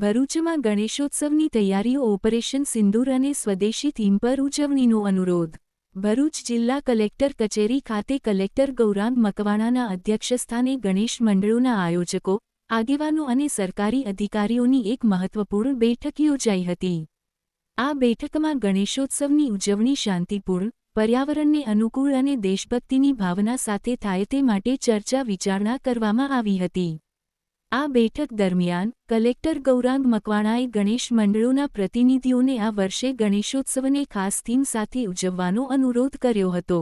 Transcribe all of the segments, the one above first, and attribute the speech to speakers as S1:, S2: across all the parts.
S1: ભરૂચમાં ગણેશોત્સવની તૈયારીઓ ઓપરેશન સિંદૂર અને સ્વદેશી થીમ પર ઉજવણીનો અનુરોધ. ભરૂચ જિલ્લા કલેક્ટર કચેરી ખાતે કલેક્ટર ગૌરાંગ મકવાણાના અધ્યક્ષસ્થાને ગણેશ મંડળોના આયોજકો, આગેવાનો અને સરકારી અધિકારીઓની એક મહત્વપૂર્ણ બેઠક યોજાઈ હતી. આ બેઠકમાં ગણેશોત્સવની ઉજવણી શાંતિપૂર્ણ, પર્યાવરણને અનુકૂળ અને દેશભક્તિની ભાવના સાથે થાય તે માટે ચર્ચા વિચારણા કરવામાં આવી હતી. આ બેઠક દરમિયાન કલેક્ટર ગૌરાંગ મકવાણાએ ગણેશ મંડળોના પ્રતિનિધિઓને આ વર્ષે ગણેશોત્સવને ખાસ થીમ સાથે ઉજવવાનો અનુરોધ કર્યો હતો.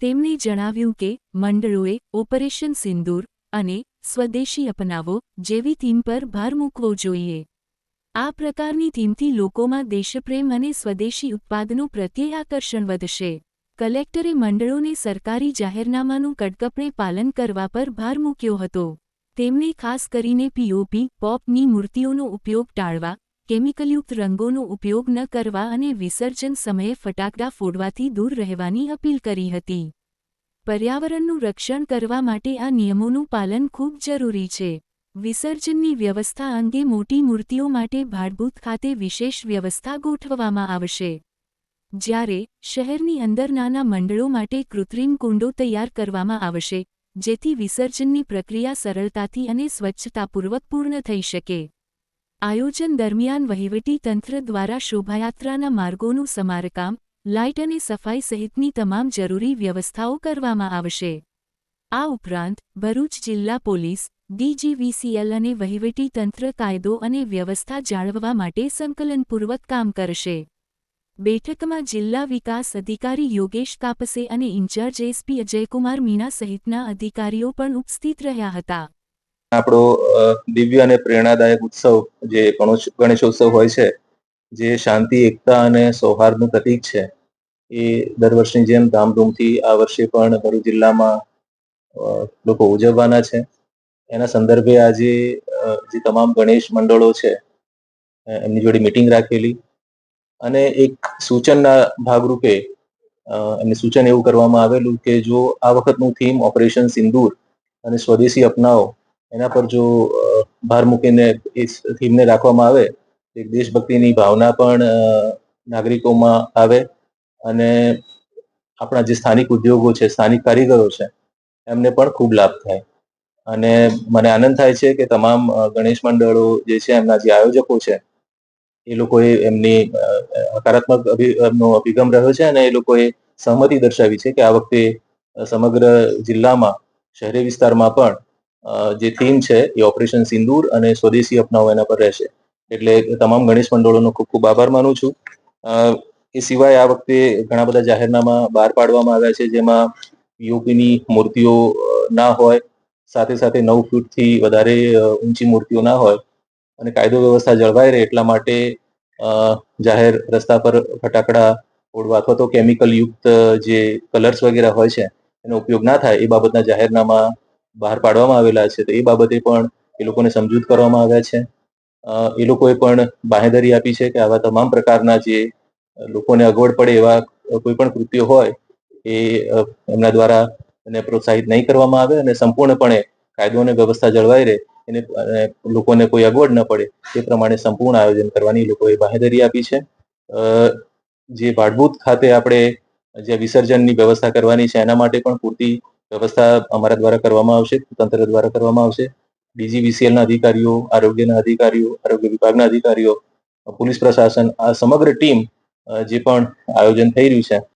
S1: તેમણે જણાવ્યું કે મંડળોએ ઓપરેશન સિંદૂર અને સ્વદેશી અપનાવો જેવી થીમ પર ભાર મૂકવો જોઈએ. આ પ્રકારની થીમથી લોકોમાં દેશપ્રેમ અને સ્વદેશી ઉત્પાદનો પ્રત્યે આકર્ષણ વધશે. કલેક્ટરે મંડળોને સરકારી જાહેરનામાનું કડકપણે પાલન કરવા પર ભાર મૂક્યો હતો. તેમણે ખાસ કરીને પીઓપી પોપની મૂર્તિઓનો ઉપયોગ ટાળવા, કેમિકલયુક્ત રંગોનો ઉપયોગ ન કરવા અને વિસર્જન સમયે ફટાકડા ફોડવાથી દૂર રહેવાની અપીલ કરી હતી. પર્યાવરણનું રક્ષણ કરવા માટે આ નિયમોનું પાલન ખૂબ જરૂરી છે. વિસર્જનની વ્યવસ્થા અંગે મોટી મૂર્તિઓ માટે ભાડભૂત ખાતે વિશેષ વ્યવસ્થા ગોઠવવામાં આવશે. જ્યારે શહેરની અંદર નાના મંડળો માટે કૃત્રિમ કુંડો તૈયાર કરવામાં આવશે જેથી વિસર્જનની પ્રક્રિયા સરળતાથી અને સ્વચ્છતાપૂર્વક પૂર્ણ થઈ શકે. આયોજન દરમિયાન વહીવટી તંત્ર દ્વારા શોભાયાત્રાના માર્ગોનું સમારકામ, લાઇટ અને સફાઈ સહિતની તમામ જરૂરી વ્યવસ્થાઓ કરવામાં આવશે. આ ઉપરાંત, ભરૂચ જિલ્લા પોલીસ, ડીજીવીસીએલ અને વહીવટી તંત્ર કાયદો અને વ્યવસ્થા જાળવવા માટે સંકલનપૂર્વક કામ કરશે. બેઠકમાં જિલ્લા વિકાસ અધિકારી યોગેશ કાપસે અને ઇન્ચાર્જ એસપી અજયકુમાર મીણા સહિતના અધિકારીઓ પણ ઉપસ્થિત રહ્યા હતા.
S2: આપણો દિવ્ય અને પ્રેરણાદાયક ઉત્સવ જે ગણેશોત્સવ હોય છે, જે શાંતિ, એકતા અને સૌહાર્દનું પ્રતીક છે, એ દર વર્ષની જેમ ધામધૂમથી આ વર્ષે પણ ભરૂચ જિલ્લામાં લોકો ઉજવવાના છે. એના સંદર્ભે આજે જે તમામ ગણેશ મંડળો છે એમની જોડે મિટિંગ રાખેલી. અને એક સૂચનના ભાગરૂપે એમને સૂચન એવું કરવામાં આવેલું કે જો આ વખતનું થીમ ઓપરેશન સિંદૂર અને સ્વદેશી અપનાવો, એના પર જો ભાર મૂકીને એ થીમને રાખવામાં આવે એક દેશભક્તિની ભાવના પણ નાગરિકોમાં આવે અને આપણા જે સ્થાનિક ઉદ્યોગો છે, સ્થાનિક કારીગરો છે, એમને પણ ખૂબ લાભ થાય. અને મને આનંદ થાય છે કે તમામ ગણેશ મંડળો જે છે, એમના જે આયોજકો છે એ લોકોએ એમની હકારાત્મક એમનો અભિગમ રહ્યો છે અને એ લોકોએ સહમતિ દર્શાવી છે કે આ વખતે સમગ્ર જિલ્લામાં, શહેરી વિસ્તારમાં પણ જે થીમ છે એ ઓપરેશન સિંદૂર અને સ્વદેશી અપનાવો એના પર રહેશે. એટલે તમામ ગણેશ મંડળોનો ખૂબ ખૂબ આભાર માનું છું. એ સિવાય આ વખતે ઘણા બધા જાહેરનામા બહાર પાડવામાં આવ્યા છે જેમાં યુપીની મૂર્તિઓ ના હોય, સાથે સાથે નવ ફૂટથી વધારે ઊંચી મૂર્તિઓ ના હોય અને કાયદો વ્યવસ્થા જળવાઈ રહે એટલા માટે જાહેર રસ્તા પર ફટાકડા ફોડવા અથવા તો કેમિકલ યુક્ત, જે કલર્સ વગેરે હોય છે, એનો ઉપયોગ ના થાય, એ બાબતના જાહેરનામા બહાર પાડવામાં આવેલા છે, તો એ બાબતે પણ એ લોકોને સમજૂત કરવામાં આવ્યા છે. એ લોકોએ પણ બાંહેધરી આપી છે કે આવા તમામ પ્રકારના જે લોકોને અગવડ પડે એવા કોઈ પણ કૃત્યો હોય, એ એમના દ્વારા એને પ્રોત્સાહિત નહીં કરવામાં આવે અને સંપૂર્ણપણે કાયદો અને વ્યવસ્થા જળવાઈ રહે એને લોકોને કોઈ અગવડ ન પડે, એ પ્રમાણે સંપૂર્ણ આયોજન કરવાની લોકોએ બાંહેધરી આપી છે. જે ભાડભૂત ખાતે આપણે જે વિસર્જનની વ્યવસ્થા કરવાની છે, એના માટે પણ પૂરતી વ્યવસ્થા અમારા દ્વારા કરવામાં આવશે, તંત્ર દ્વારા કરવામાં આવશે. ડીજીવીસીએલના અધિકારીઓ, આરોગ્યના અધિકારીઓ, આરોગ્ય વિભાગના અધિકારીઓ, પોલીસ પ્રશાસન, આ સમગ્ર ટીમ જે પણ આયોજન થઈ રહ્યું છે